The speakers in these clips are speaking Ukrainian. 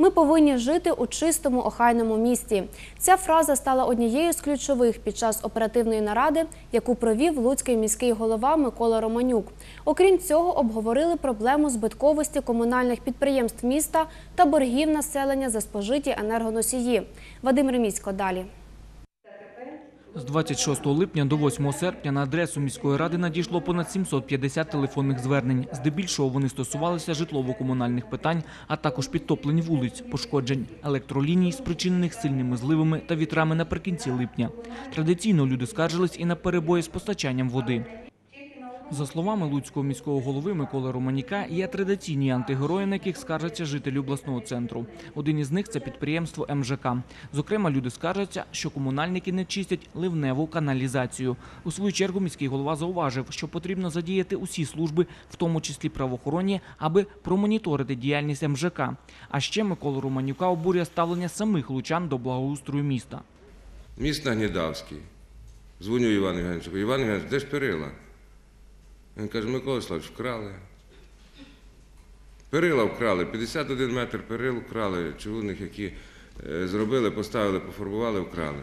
Ми повинні жити у чистому, охайному місті. Ця фраза стала однією з ключових під час оперативної наради, яку провів Луцький міський голова Микола Романюк. Окрім цього, обговорили проблему збитковості комунальних підприємств міста та боргів населення за спожиті енергоносії. Вадим Ремісько далі. З 26 липня до 8 серпня на адресу міської ради надійшло понад 750 телефонних звернень. Здебільшого вони стосувалися житлово-комунальних питань, а також підтоплень вулиць, пошкоджень електроліній, спричинених сильними зливами та вітрами наприкінці липня. Традиційно люди скаржились і на перебої з постачанням води. За словами Луцького міського голови Миколи Романіка, є традиційні антигерої, на яких скаржаться жителі обласного центру. Один із них це підприємство МЖК. Зокрема, люди скаржаться, що комунальники не чистять ливневу каналізацію. У свою чергу міський голова зауважив, що потрібно задіяти усі служби, в тому числі правоохоронні, аби промоніторити діяльність МЖК. А ще Миколу Романюка обурює ставлення самих лучан до благоустрою міста. Міст Нагнідавський. Дзвоню Івану Євгеновичу, Іван Євгенович, де ж перила? Він каже, Микола Славович, вкрали. Перила вкрали, 51 метр перил вкрали, чугунних, які е, зробили, поставили, пофарбували, вкрали.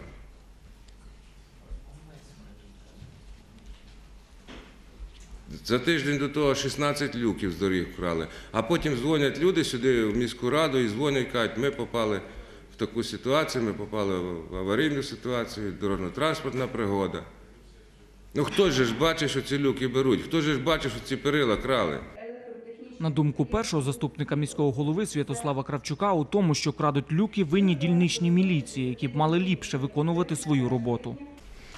За тиждень до того 16 люків з доріг вкрали. А потім дзвонять люди сюди в міську раду і дзвонять, кажуть, ми попали в таку ситуацію, ми попали в аварійну ситуацію, дорожньо-транспортна пригода. Ну хто ж бачить, що ці люки беруть? Хто ж бачить, що ці перила крали? На думку першого заступника міського голови Святослава Кравчука, у тому, що крадуть люки, винні дільничні міліції, які б мали ліпше виконувати свою роботу.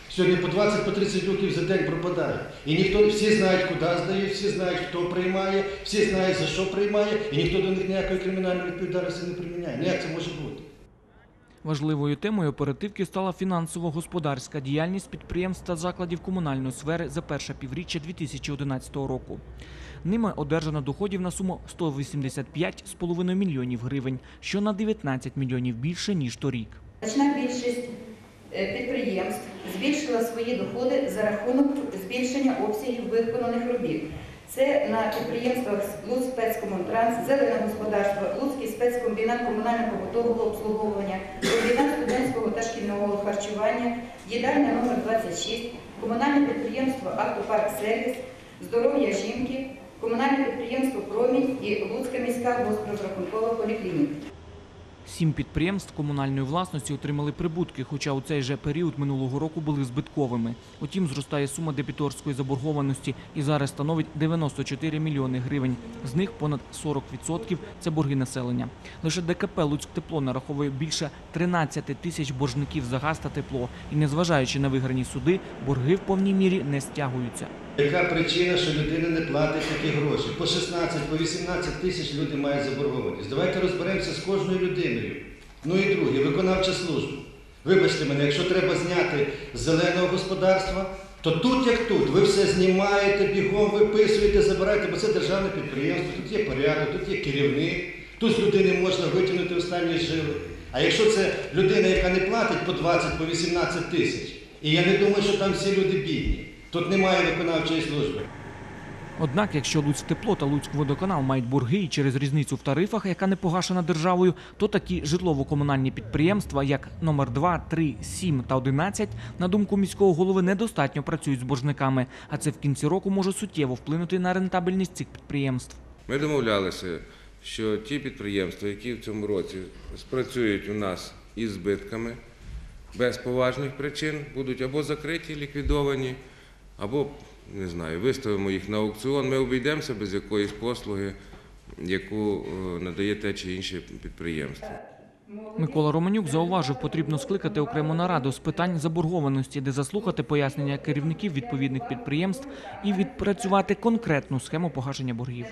Сьогодні по 20 по 30 люків за день пропадає. І ніхто всі знають, куди здають, всі знають, хто приймає, всі знають, за що приймає, і ніхто до них ніякої кримінальної відповідальності не приміняє. Ну як це може бути? Важливою темою оперативки стала фінансово-господарська діяльність підприємств та закладів комунальної сфери за перше півріччя 2011 року. Ними одержано доходів на суму 185,5 мільйонів гривень, що на 19 мільйонів більше, ніж торік. Значна більшість е, підприємств збільшила свої доходи за рахунок збільшення обсягів виконаних робіт. Це на підприємствах Луц спецкомунтранс, зелене господарство, Луцький спецкомбінат комунального побутового обслуговування, комбінат студентського та шкільного харчування, їдальня номер 26, комунальне підприємство Автопарк Сервіс, здоров'я жінки, комунальне підприємство Промінь і Луцька міська госпрозрахункова поліклініка. Сім підприємств комунальної власності отримали прибутки, хоча у цей же період минулого року були збитковими. Утім, зростає сума дебіторської заборгованості і зараз становить 94 мільйони гривень. З них понад 40% – це борги населення. Лише ДКП «Луцьктепло» нараховує більше 13 тисяч боржників за газ та тепло. І незважаючи на виграні суди, борги в повній мірі не стягуються. Яка причина, що людина не платить такі гроші? По 16, по 18 тисяч люди мають заборгованість. Давайте розберемося з кожною людиною. Ну і друге, виконавча служба. Вибачте мене, якщо треба зняти з зеленого господарства, то тут як тут, ви все знімаєте, бігом виписуєте, забираєте, бо це державне підприємство, тут є порядок, тут є керівник, тут з людини можна витягнути останні жили. А якщо це людина, яка не платить по 20, по 18 тисяч, і я не думаю, що там всі люди бідні, тут немає виконавчої служби. Однак, якщо Луцьктепло та Луцькводоканал мають борги і через різницю в тарифах, яка не погашена державою, то такі житлово-комунальні підприємства, як номер 2, 3, 7 та 11, на думку міського голови, недостатньо працюють з боржниками, а це в кінці року може суттєво вплинути на рентабельність цих підприємств. Ми домовлялися, що ті підприємства, які в цьому році спрацюють у нас із збитками, без поважних причин, будуть або закриті, ліквідовані, або, не знаю, виставимо їх на аукціон. Ми обійдемося без якоїсь послуги, яку е, надає те чи інше підприємство. Микола Романюк зауважив, потрібно скликати окрему нараду з питань заборгованості, де заслухати пояснення керівників відповідних підприємств і відпрацювати конкретну схему погашення боргів.